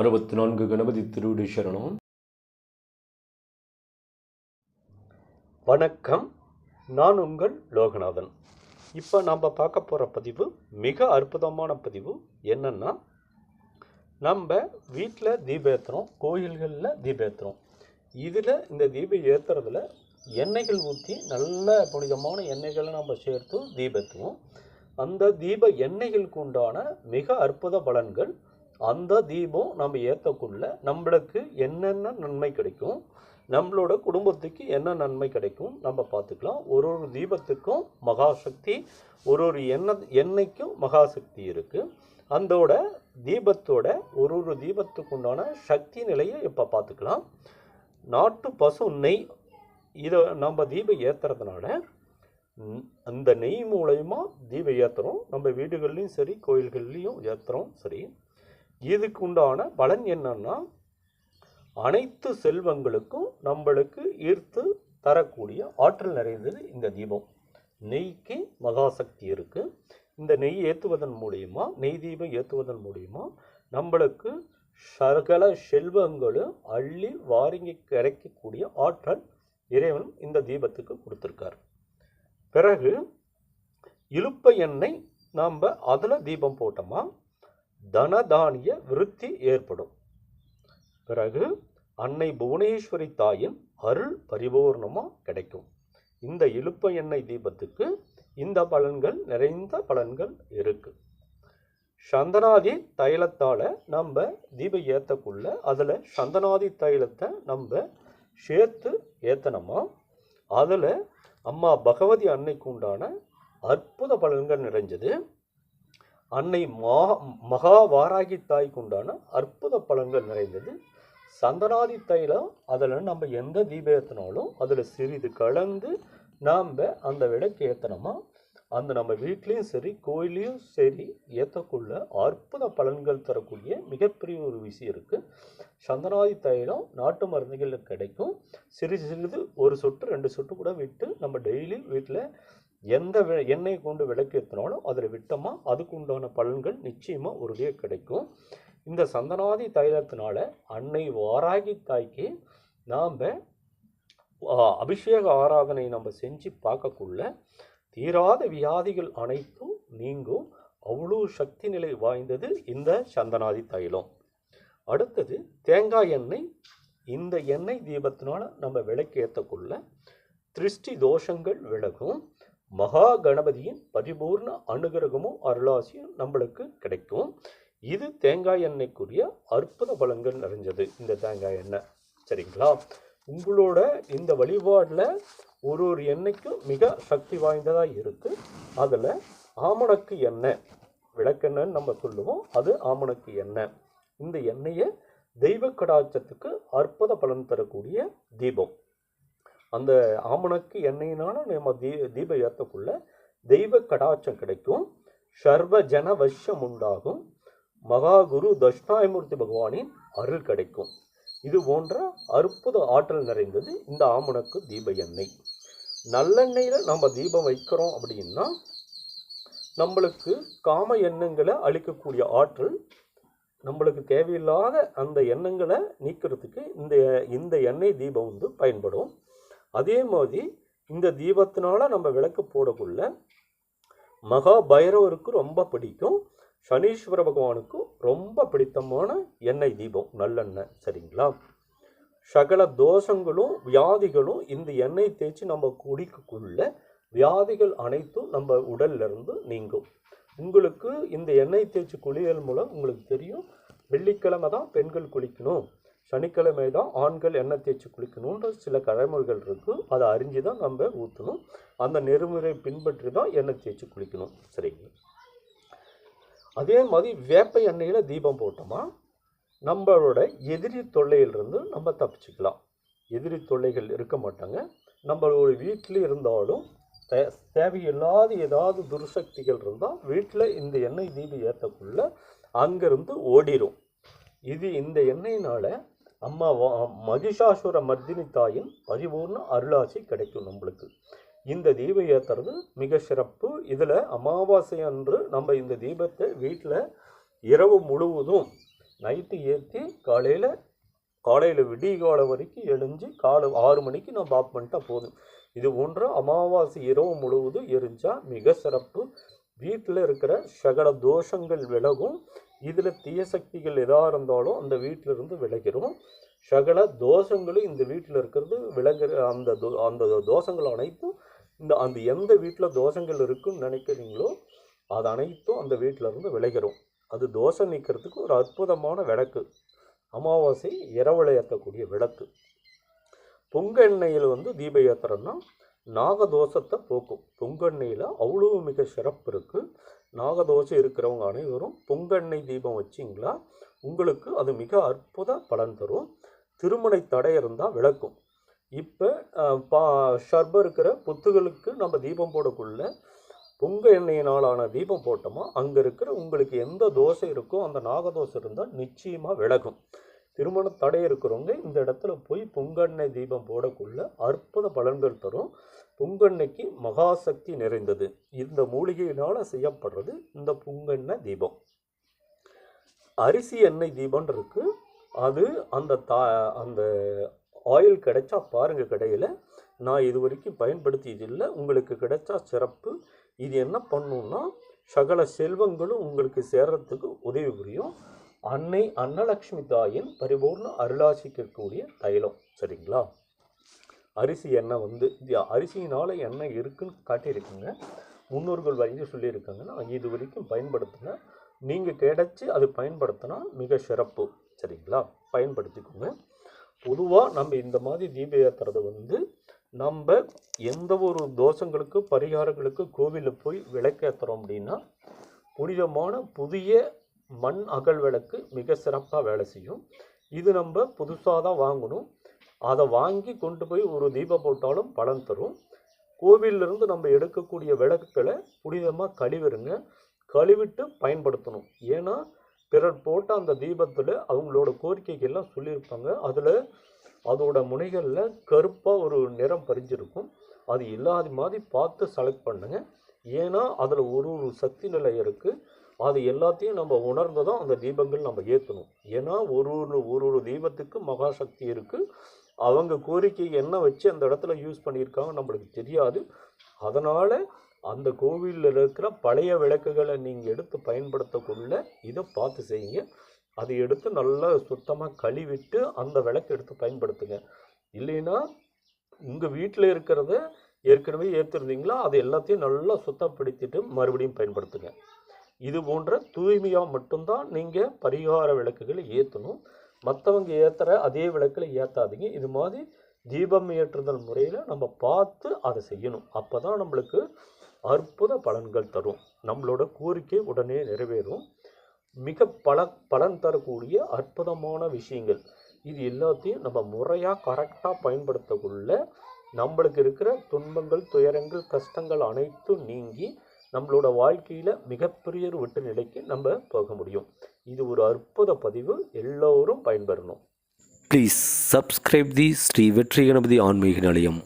அறுபத்தி நான்கு கணபதி திருவிடு சரணம். வணக்கம். நான் உங்கள் லோகநாதன். இப்போ நாம் பார்க்க போகிற பதிவு மிக அற்புதமான பதிவு என்னென்னா நம்ம வீட்டில் தீபேத்துறோம் கோயில்களில் தீபேத்துறோம் இதில் இந்த தீபம் ஏற்றுறதுல எண்ணெய்கள் ஊற்றி நல்ல புனிதமான எண்ணெய்களை நம்ம சேர்த்து தீபத்துவோம். அந்த தீப எண்ணெய்களுக்கு உண்டான மிக அற்புத பலன்கள் அந்த தீபம் நம்ம ஏற்றக்குள்ள நம்மளுக்கு என்னென்ன நன்மை கிடைக்கும் நம்மளோட குடும்பத்துக்கு என்ன நன்மை கிடைக்கும் நம்ம பார்த்துக்கலாம். ஒரு ஒரு தீபத்துக்கும் மகாசக்தி ஒரு ஒரு எண்ணெய் எண்ணெய்க்கும் மகாசக்தி இருக்குது அந்தோட தீபத்தோட ஒரு ஒரு தீபத்துக்கு உண்டான சக்தி நிலையை இப்போ பார்த்துக்கலாம். நாட்டு பசு நெய் இதை நம்ம தீபம் ஏற்றுறதுனால அந்த நெய் மூலயமா தீபம் ஏற்றுறோம் நம்ம வீடுகள்லேயும் சரி கோயில்கள்லேயும் ஏற்றுறோம் சரி. இதுக்கு உண்டான பலன் என்னன்னா அனைத்து செல்வங்களுக்கும் நம்மளுக்கு ஈர்த்து தரக்கூடிய ஆற்றல் நிறைந்தது இந்த தீபம். நெய்க்கு மகாசக்தி இருக்குது இந்த நெய் ஏற்றுவதன் மூலியமா நெய் தீபம் ஏற்றுவதன் மூலியமா நம்மளுக்கு சகல செல்வங்களும் அள்ளி வாரிங்கி கிடைக்கக்கூடிய ஆற்றல் இறைவன் இந்த தீபத்துக்கு கொடுத்துருக்கார். பிறகு இழுப்ப எண்ணெய் நாம் அதில் தீபம் போட்டோமா? தனதானிய விருத்தி ஏற்படும். பிறகு அன்னை புவனேஸ்வரி தாயின் அருள் பரிபூர்ணமாக கிடைக்கும். இந்த இழுப்ப எண்ணெய் தீபத்துக்கு இந்த பலன்கள் நிறைந்த பலன்கள் இருக்குது சந்தனாதி தைலத்தால் நம்ம தீபம் ஏற்றக்குள்ள அதில் சந்தனாதி தைலத்தை நம்ம சேர்த்து ஏற்றணுமா அதில் அம்மா பகவதி அன்னைக்கு உண்டான அற்புத பலன்கள் நிறைஞ்சது. அன்னை மா மகா வாராகி தாய்க்கு உண்டான அற்புத பலன்கள் நிறைந்தது. சந்தனாதி தைலம் அதில் நம்ம எந்த தீபம் ஏற்றினாலும் அதில் சிறிது கலந்து நாம் அந்த விளக்கு ஏற்றினோமா அந்த நம்ம வீட்லேயும் சரி கோயிலையும் சரி ஏற்றக்குள்ள அற்புத பலன்கள் தரக்கூடிய மிகப்பெரிய ஒரு விஷயம் இருக்குது சந்தனாதி தைலம் நாட்டு மருந்துகளில் கிடைக்கும். சிறிது சிறிது ஒரு சொட்டு ரெண்டு சொட்டு கூட விட்டு நம்ம டெய்லி வீட்டில் எந்த வி- கொண்டு விளக்கு ஏற்றினாலும் அதில் விட்டோமா அதுக்கு உண்டான பலன்கள் நிச்சயமாக உறுதியாக கிடைக்கும். இந்த சந்தனாதி தைலத்தினால அன்னை வாராகி தாய்க்கு நாம் அபிஷேக ஆராதனை நம்ம செஞ்சு பார்க்கக்குள்ள தீராத வியாதிகள் அனைத்தும் நீங்கும். அவ்வளோ சக்தி நிலை வாய்ந்தது இந்த சந்தனாதி தைலம். அடுத்தது தேங்காய் எண்ணெய். இந்த எண்ணெய் தீபத்தினால நம்ம விளக்கு ஏற்றக்குள்ள திருஷ்டி தோஷங்கள் விலகும். மகா கணபதியின் பரிபூர்ண அனுகிரகமும் அருளாசியும் நம்மளுக்கு கிடைக்கும். இது தேங்காய் எண்ணெய்க்குரிய அற்புத பலங்கள் நிறைஞ்சது இந்த தேங்காய் எண்ணெய். சரிங்களா? உங்களோட இந்த வழிபாடில் ஒரு ஒரு எண்ணெய்க்கும் மிக சக்தி வாய்ந்ததாக இருக்குது அதில் ஆமணக்கு எண்ணெய் விளக்கெண்ணன்னு நம்ம சொல்லுவோம். அது ஆமணக்கு எண்ணெய். இந்த எண்ணெயை தெய்வ கடாட்சத்துக்கு அற்புத பலன் தரக்கூடிய தீபம். அந்த ஆமணக்கு எண்ணெயினால நம்ம தீ தீபம் ஏற்றக்குள்ள தெய்வ கடாட்சம் கிடைக்கும். சர்வ ஜன வஷ்யம் உண்டாகும். மகா குரு தட்சிணாயமூர்த்தி பகவானின் அருள் கிடைக்கும். இது போன்ற அற்புத ஆற்றல் நிறைந்தது இந்த ஆமணக்கு தீப எண்ணெய். நல்லெண்ணெயில் நம்ம தீபம் வைக்கிறோம் அப்படின்னா நம்மளுக்கு காம எண்ணங்களை அழிக்கக்கூடிய ஆற்றல் நம்மளுக்கு தேவையில்லாத அந்த எண்ணங்களை நீக்கிறதுக்கு இந்த இந்த எண்ணெய் தீபம் வந்து பயன்படும். அதே மாதிரி இந்த தீபத்தினால நம்ம விளக்கு போடக்குள்ள மகா பைரவருக்கு ரொம்ப பிடிக்கும். சனீஸ்வர பகவானுக்கு ரொம்ப பிடித்தமான எண்ணெய் தீபம் நல்லெண்ணெய் சரிங்களா? சகல தோஷங்களும் வியாதிகளும் இந்த எண்ணெய் தேய்ச்சி நம்ம குடிக்கக்குள்ள வியாதிகள் அனைத்தும் நம்ம உடல்லிருந்து நீங்கும். உங்களுக்கு இந்த எண்ணெய் தேய்ச்சி குளியல் மூலம் உங்களுக்கு தெரியும் வெள்ளிக்கிழமை தான் பெண்கள் குளிக்கணும். சனிக்கிழமை தான் ஆண்கள் எண்ணெய் தேய்ச்சி குளிக்கணுன்ற சில கடைமுறைகள் இருக்குது அதை அறிஞ்சு தான் நம்ம ஊற்றணும் அந்த நெறிமுறை பின்பற்றி தான் எண்ணெய் தேய்ச்சி குளிக்கணும். சரிங்களா? அதே மாதிரி வேப்ப எண்ணெயில் தீபம் போட்டோமா நம்மளோட எதிரி தொல்லையிலிருந்து நம்ம தப்பிச்சுக்கலாம். எதிரி தொல்லைகள் இருக்க மாட்டாங்க. நம்மளோட வீட்டில் இருந்தாலும் தே தேவையில்லாத ஏதாவது துர்சக்திகள் இருந்தால் வீட்டில் இந்த எண்ணெய் தீபம் ஏற்றக்குள்ள அங்கேருந்து ஓடிரும். இது இந்த எண்ணெயினால் அம்மா வா- மகிஷாசுர மர்தினி தாயின் பரிபூர்ண அருளாசி கிடைக்கும் நம்மளுக்கு. இந்த தீபம் ஏற்றுறது மிக சிறப்பு. இதில் அமாவாசை அன்று நம்ம இந்த தீபத்தை வீட்டில் இரவு முழுவதும் நைட்டு ஏற்றி காலையில் காலையில் விடியகாலம் வரைக்கும் எழுஞ்சு காலை ஆறு மணிக்கு நம்ம ஆஃப் பண்ணிட்டா போதும். இது போன்ற அமாவாசை இரவு முழுவதும் எரிஞ்சால் மிக சிறப்பு. வீட்டில் இருக்கிற சகல தோஷங்கள் விலகும். இதில் தீய சக்திகள் எதாக இருந்தாலும் அந்த வீட்டிலிருந்து இருந்து சகல தோஷங்களும் இந்த வீட்டில் இருக்கிறது விலகிற அந்த தோ- அந்த தோஷங்கள் அனைத்தும் இந்த அந்த எந்த வீட்டில் தோஷங்கள் இருக்குன்னு நினைக்கிறீங்களோ அது அனைத்தும் அந்த வீட்டில இருந்து அது தோஷம் நீக்கிறதுக்கு ஒரு அற்புதமான விளக்கு. அமாவாசை இரவில் ஏற்றக்கூடிய விளக்கு. பொங்க எண்ணெயில் வந்து தீபம் ஏற்றுறோன்னா நாகதோஷத்தை போக்கும். பொங்கெண்ணெயில் அவ்வளோ மிக சிறப்பு இருக்குது நாகதோஷம் இருக்கிறவங்க அனைவரும் பொங்கெண்ணெய் தீபம் வச்சிங்களா உங்களுக்கு அது மிக அற்புத பலன் தரும். திருமணை தடை இருந்தால் விளக்கும். இப்போ பா ஷர்ப இருக்கிற புத்துகளுக்கு நம்ம தீபம் போடக்குள்ள பொங்க எண்ணெயினாலான தீபம் போட்டோமா அங்கே இருக்கிற உங்களுக்கு எந்த தோசை இருக்கோ அந்த நாகதோஷம் இருந்தால் நிச்சயமாக விலகும். திருமண தடை இருக்கிறவங்க இந்த இடத்துல போய் பொங்கெண்ணெய் தீபம் போடக்குள்ள அற்புத பலன்கள் தரும். பொங்கெண்ணெய்க்கு மகாசக்தி நிறைந்தது. இந்த மூலிகையினால் செய்யப்படுறது இந்த பொங்கெண்ணெய் தீபம். அரிசி எண்ணெய் தீபம் இருக்குது அது அந்த தா அந்த ஆயில் கிடைச்சா பாருங்கள் கடையில். நான் இது வரைக்கும் பயன்படுத்தியது இல்லை உங்களுக்கு கிடைச்சா சிறப்பு. இது என்ன பண்ணுன்னா சகல செல்வங்களும் உங்களுக்கு சேர்றதுக்கு உதவி புரியும். அன்னை அன்னலக்ஷ்மி தாயின் பரிபூர்ண அருளாசிக்கக்கூடிய தைலம். சரிங்களா? அரிசி எண்ணெய் வந்து அரிசியினால் எண்ணெய் இருக்குன்னு காட்டியிருக்குங்க. முன்னோர்கள் வரைந்து சொல்லியிருக்காங்க. நான் இது வரைக்கும் பயன்படுத்தின நீங்கள் கிடைச்சி அது பயன்படுத்தினா மிக சிறப்பு. சரிங்களா? பயன்படுத்திக்கோங்க. பொதுவாக நம்ம இந்த மாதிரி தீப ஏற்றுறது வந்து நம்ம எந்த ஒரு தோஷங்களுக்கு பரிகாரங்களுக்கு கோவிலில் போய் விளக்கேற்றுறோம் அப்படின்னா புனிதமான புதிய மண் அகல் விளக்கு மிக சிறப்பாக வேலை செய்யும். இது நம்ம புதுசாக தான் வாங்கணும். அதை வாங்கி கொண்டு போய் ஒரு தீபம் போட்டாலும் பலன் தரும். கோவிலிருந்து நம்ம எடுக்கக்கூடிய விளக்குகளை புனிதமாக கழுவிருங்க. கழுவிட்டு பயன்படுத்தணும். ஏன்னா பிறர் போட்ட அந்த தீபத்தில் அவங்களோட கோரிக்கைகள்லாம் சொல்லியிருப்பாங்க. அதில் அதோட முனைகளில் கருப்பாக ஒரு நிறம் பறிஞ்சிருக்கும். அது இல்லாத மாதிரி பார்த்து செலக்ட் பண்ணுங்க. ஏன்னா அதில் ஒரு ஒரு சக்தி நிலை இருக்குது அது எல்லாத்தையும் நம்ம உணர்ந்து தான் அந்த தீபங்கள் நம்ம ஏற்றணும் ஏன்னா ஒரு ஒரு ஒரு ஒரு தீபத்துக்கு மகாசக்தி இருக்குது அவங்க கோரிக்கை என்ன வச்சு அந்த இடத்துல யூஸ் பண்ணியிருக்காங்க நம்மளுக்கு தெரியாது. அதனால் அந்த கோவிலில் இருக்கிற பழைய விளக்குகளை நீங்கள் எடுத்து பயன்படுத்தக்குள்ள இதை பார்த்து செய்யுங்க. அதை எடுத்து நல்லா சுத்தமாக கழுவிட்டு அந்த விளக்கு எடுத்து பயன்படுத்துங்க. இல்லைன்னா உங்கள் வீட்டில் இருக்கிறத ஏற்கனவே ஏற்றிருந்தீங்களா அது எல்லாத்தையும் நல்லா சுத்தப்படுத்திட்டு மறுபடியும் பயன்படுத்துங்க. இது போன்ற தூய்மையாக மட்டும்தான் நீங்கள் பரிகார விளக்குகளை ஏற்றணும் மற்றவங்க ஏற்றுற அதே விளக்கில் ஏற்றாதீங்க இது மாதிரி தீபம் ஏற்றுதல் முறையில் நம்ம பார்த்து அதை செய்யணும். அப்போ தான் நம்மளுக்கு அற்புத பலன்கள் தரும். நம்மளோட கோரிக்கை உடனே நிறைவேறும். மிக பல பலன் தரக்கூடிய அற்புதமான விஷயங்கள். இது எல்லாத்தையும் நம்ம முறையாக கரெக்டாக பயன்படுத்தக்குள்ள நம்மளுக்கு இருக்கிற துன்பங்கள் துயரங்கள் கஷ்டங்கள் அனைத்தும் நீங்கி நம்மளோட வாழ்க்கையில் மிகப்பெரிய ஒரு வெட்டு நிலைக்கு நம்ம போக முடியும். இது ஒரு அற்புத பதிவு. எல்லோரும் பயன்பெறணும். Please subscribe the Sri Vetri Ganapathi ஆன்மீக நிலையம்